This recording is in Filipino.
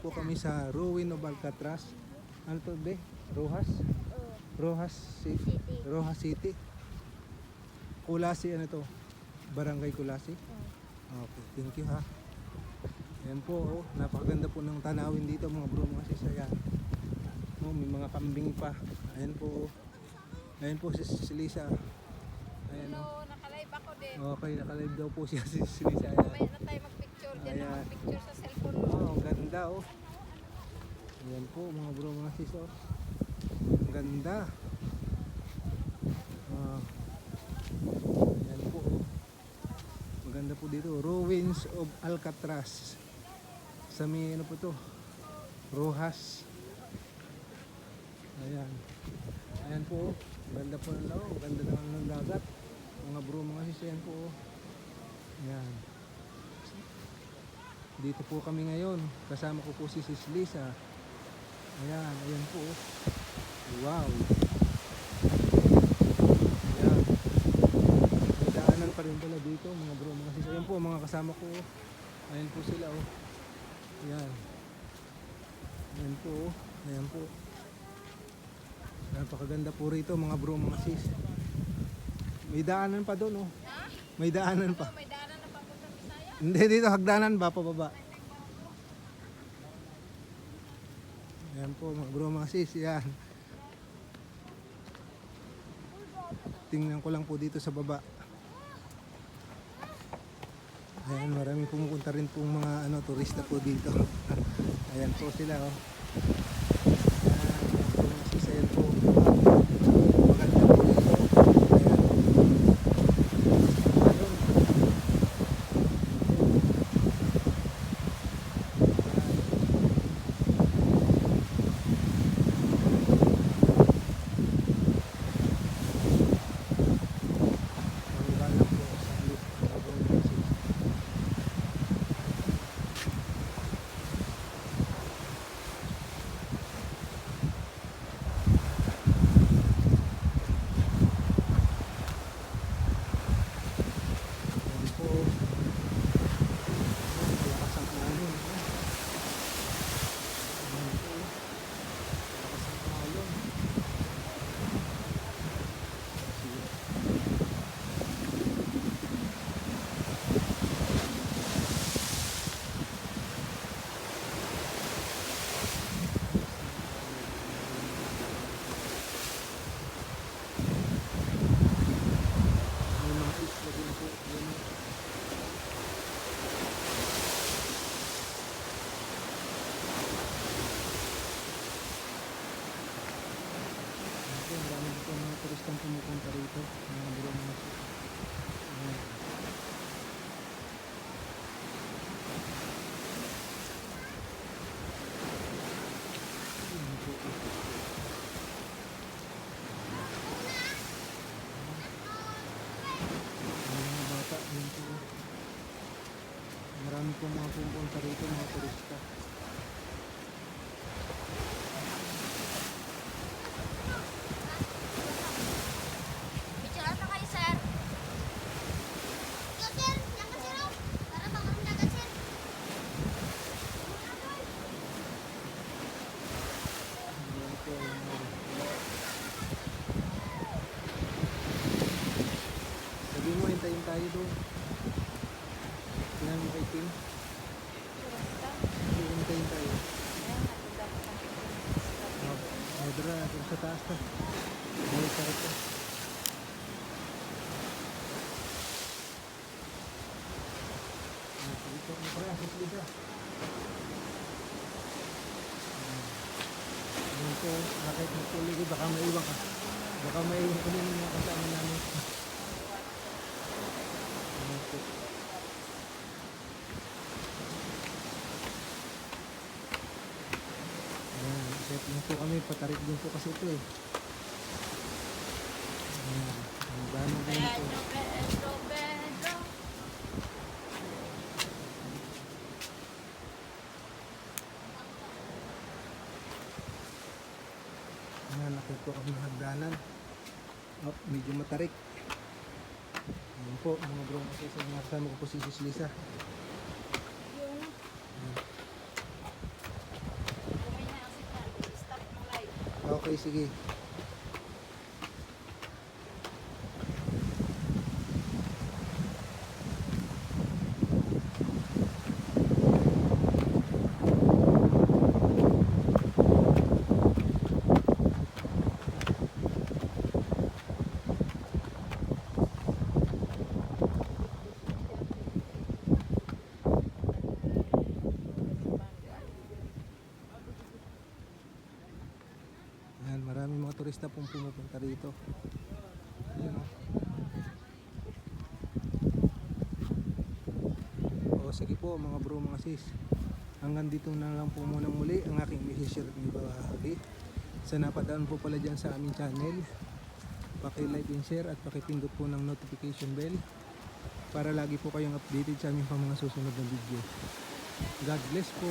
po kami sa Ruin of Alcatraz. Ano to be? Rojas? Oh, Rojas City. Rojas City. Kulasi ano to? Barangay Kulasi. Oh. Okay, thank you ha. Ayan po, oh, napakaganda po ng tanawin dito mga bro mga sis. Ayan. Oh, may mga kambing pa. Ayan po. oh. Ayan po si si Lisa. Ayan oh. Hello, nakalive ako din. Okay, nakalive daw po siya si si Lisa. Ayan. Mamaya na tayo magpicture. Diyan na magpicture sa cellphone mo. Oh, ang ganda oh. Ayan po mga bro mga sis oh. Ang ganda. Ah. Ayan po oh. Maganda po dito. Ruins of Alcatraz. Sa may ano po to? Rojas. Ayan. Ayan po oh. Ganda po ng. Ang Ganda ng dagat. Mga bro mga sis. Ayan po oh. Ayan. Dito po kami ngayon. Kasama ko po si Sis Lisa. Ayan, ayan po. Wow. Ayan. May daanan pa rin pala dito mga bro, mga sis. Ayan po mga kasama ko. Ayan po sila oh. Ayan. Ayan po oh. Ayan po. Napakaganda po rito mga bro, mga sis. May daanan pa doon oh. May daanan pa. May daanan na papunta sa Bisaya. Hindi dito hagdanan ba pababa. Ayan po mga bro mga sis, yan. Tingnan ko lang po dito sa baba. Ayan, maraming pumupunta rin pong mga ano, turista po dito. Ayan po sila oh. Ayan, ayan po mga sis, ayan po. Maganda po dito. Ayan. Ayun. Mababa lang po sa lift. Habang nasa- Ayan po. Malakas ang alon. Ayan po. Malakas ang alon. Sige. May mga isla din po. Ayan. Ito, marami dito mga turistang pumupunta rito. Mga bulo mga sis. Ayan. Ayan po. Ang mga bata, yun po. Marami po mga pumupunta rito, mga turista. Picture ata kayo, sir. Ikaw, sir. Yan ka, sir. oh. Para baka dagat, sir. Ayan po, yung mga- Sabi mo, hintayin tayo doon. Tingnan mo kay Tim. Sabi, hintayin tayo. Oh, Medra, doon sa taas na. Balik ka rito. Ah, dito, ano pala, sa Lisa. Ayan po, bakit magpuligid, baka maiwan ka. Baka maiwan ko din yung mga kasama namin. Ayan po. Ayan, set kami, patarik din po kasi ito eh. Ayan, ang dami din hagdanan. Oh, medyo matarik. Ayan po, mga bro, kasi sa mga kasama ko po si Sis. Okay, sige. Ayan, maraming mga turista pong pumupunta rito. Ayan, oh. O sige po mga bro, mga sis. Hanggang dito na lang po muna muli ang aking message at ibahagi. Sa napadaan po pala dyan sa aming channel, paki-like and share at pakipindot po ng notification bell para lagi po kayong updated sa aming pang mga susunod na video. God bless po.